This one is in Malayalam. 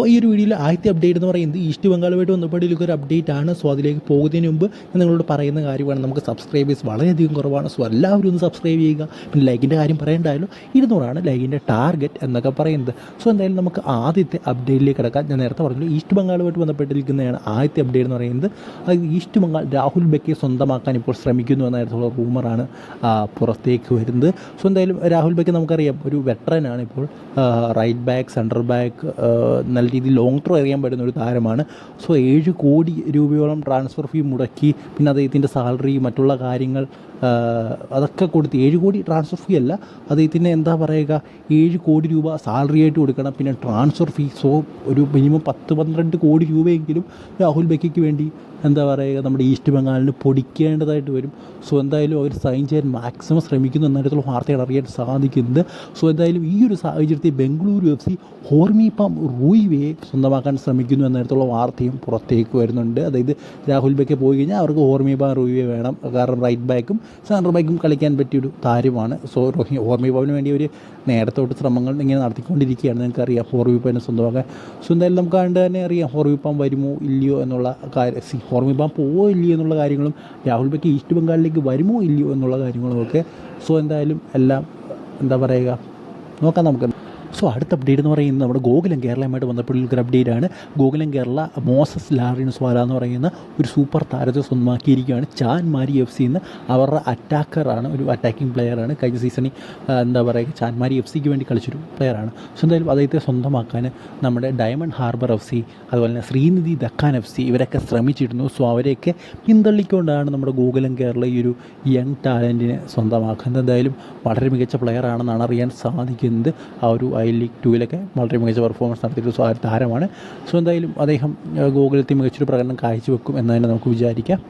സോ ഈ ഒരു വീഡിയോയിൽ ആദ്യത്തെ അപ്ഡേറ്റ് എന്ന് പറയുന്നത് ഈസ്റ്റ് ബംഗാളുമായിട്ട് ബന്ധപ്പെട്ടിരിക്കുന്ന ഒരു അപ്ഡേറ്റ് ആണ്. സോ അതിലേക്ക് പോകുന്നതിന് മുമ്പ് ഞാൻ നിങ്ങളോട് പറയുന്ന കാര്യമാണ്. നമുക്ക് സബ്സ്ക്രൈബേഴ്സ് വളരെയധികം കുറവാണ്. സോ എല്ലാവരും ഒന്ന് സബ്സ്ക്രൈബ് ചെയ്യുക. പിന്നെ ലൈക്കിന്റെ കാര്യം പറയണ്ടായല്ലോ. ഇരുന്നൂറാണ് ലൈക്കിന്റെ ടാർഗറ്റ് എന്നൊക്കെ പറയുന്നത്. സോ എന്തായാലും നമുക്ക് ആദ്യത്തെ അപ്ഡേറ്റിലേക്ക് കിടക്കാം. ഞാൻ നേരത്തെ പറഞ്ഞു ഈസ്റ്റ് ബംഗാളുമായിട്ട് ബന്ധപ്പെട്ടിരിക്കുന്നതാണ് ആദ്യത്തെ അപ്ഡേറ്റ് എന്ന് പറയുന്നത്. അത് ഈസ്റ്റ് ബംഗാൾ രാഹുൽ ബെക്കെ സ്വന്തമാക്കാൻ ഇപ്പോൾ ശ്രമിക്കുന്നു എന്ന തരത്തിലുള്ള റൂമറാണ് പുറത്തേക്ക് വരുന്നത്. സോ എന്തായാലും രാഹുൽ ബെക്കെ നമുക്കറിയാം ഒരു വെറ്ററനാണ് ഇപ്പോൾ. റൈറ്റ് ബാക്ക് സെൻട്രൽ ബാക്ക് നല്ല രീതിയിൽ ലോങ് ത്രോ എറിയാൻ പറ്റുന്ന ഒരു താരമാണ്. സോ ഏഴ് കോടി രൂപയോളം ട്രാൻസ്ഫർ ഫീ മുടക്കി. പിന്നെ അദ്ദേഹത്തിന്റെ സാലറി മറ്റുള്ള കാര്യങ്ങൾ അതൊക്കെ കൊടുത്ത് ഏഴ് കോടി ട്രാൻസ്ഫർ ഫീ അല്ല. അദ്ദേഹത്തിന് എന്താ പറയുക? ഏഴ് കോടി രൂപ സാലറി ആയിട്ട് കൊടുക്കണം. പിന്നെ ട്രാൻസ്ഫർ ഫീ സോ ഒരു മിനിമം പത്ത് പന്ത്രണ്ട് കോടി രൂപയെങ്കിലും രാഹുൽ ബക്കിക്ക് വേണ്ടി എന്താ പറയുക? നമ്മുടെ ഈസ്റ്റ് ബംഗാളിന് പൊടിക്കേണ്ടതായിട്ട് വരും. സോ എന്തായാലും അവർ സൈൻ ചെയ്യാൻ മാക്സിമം ശ്രമിക്കുന്നു എന്നായിട്ടുള്ള വാർത്തകൾ അറിയാൻ സാധിക്കുന്നത് സോ എന്തായാലും ഈ ഒരു സാഹചര്യത്തിൽ ബംഗളൂരു എഫ് സി ഹോർമിപ്പം റൂയിവയെ സ്വന്തമാക്കാൻ ശ്രമിക്കുന്നു എന്നതിനുള്ള വാർത്തയും പുറത്തേക്ക് വരുന്നുണ്ട്. അതായത് രാഹുൽ ബെക്കെ പോയി കഴിഞ്ഞാൽ അവർക്ക് ഹോർമിബാം റൂവിയെ വേണം. കാരണം റൈറ്റ് ബാക്കും സെൻട്രൽ ബാക്കും കളിക്കാൻ പറ്റിയൊരു താരമാണ് സോ റോഹി ഹോർമിബാവിന് വേണ്ടി ഒരു നേരത്തോട്ട് ശ്രമങ്ങൾ ഇങ്ങനെ നടത്തിക്കൊണ്ടിരിക്കുകയാണ്. നിങ്ങൾക്കറിയാം ഹോർമിപ്പാനെ സ്വന്തമാക്കാൻ. സോ എന്തായാലും നമുക്ക് കണ്ട് തന്നെ അറിയാം ഹോർമിപ്പാൻ വരുമോ ഇല്ലയോ എന്നുള്ള കാര്യം. സി ഹോർമിപ്പാൻ പോവോ ഇല്ലയോ എന്നുള്ള കാര്യങ്ങളും രാഹുൽ ബെക്ക് ഈസ്റ്റ് ബംഗാളിലേക്ക് വരുമോ ഇല്ലയോ എന്നുള്ള കാര്യങ്ങളും ഒക്കെ. സോ എന്തായാലും എല്ലാം എന്താ പറയുക നോക്കാം നമുക്ക്. സോ അടുത്ത അപ്ഡേറ്റ് എന്ന് പറയുന്നത് നമ്മുടെ ഗോകുലം കേരളയുമായിട്ട് ബന്ധപ്പെട്ടുള്ള അപ്ഡേറ്റ് ആണ്. ഗോകുലം കേരള മോസസ് ലാറിൻസ് വാല എന്ന് പറയുന്ന ഒരു സൂപ്പർ താരത്തെ സ്വന്തമാക്കിയിരിക്കുകയാണ്. ചാൻ മാരി എഫ് സി എന്ന് അവരുടെ അറ്റാക്കറാണ് ഒരു അറ്റാക്കിംഗ് പ്ലെയറാണ് കഴിഞ്ഞ സീസണിൽ എന്താ പറയുക ചാൻമാരി എഫ് സിക്ക് വേണ്ടി കളിച്ചൊരു പ്ലെയറാണ് സോ എന്തായാലും അദ്ദേഹത്തെ സ്വന്തമാക്കാൻ നമ്മുടെ ഡയമണ്ട് ഹാർബർ എഫ് സി അതുപോലെ തന്നെ ശ്രീനിധി ദക്കാൻ എഫ് സി ഇവരൊക്കെ ശ്രമിച്ചിരുന്നു. സോ അവരെയൊക്കെ പിന്തള്ളിക്കൊണ്ടാണ് നമ്മുടെ ഗോകുലം കേരള ഈ ഒരു യങ് ടാലന്റിനെ സ്വന്തമാക്കുന്നത്. എന്തായാലും വളരെ മികച്ച പ്ലെയർ ആണെന്നാണ് അറിയാൻ സാധിക്കുന്നത് ആ ഒരു ഐ ലീഗ് ടൂവിലൊക്കെ വളരെ മികച്ച പെർഫോമൻസ് നടത്തിയൊരു താരമാണ്. സോ എന്തായാലും അദ്ദേഹം ഗോകുലത്തിൽ മികച്ചൊരു പ്രകടനം കാഴ്ചവെക്കും എന്ന് തന്നെ നമുക്ക് വിചാരിക്കാം.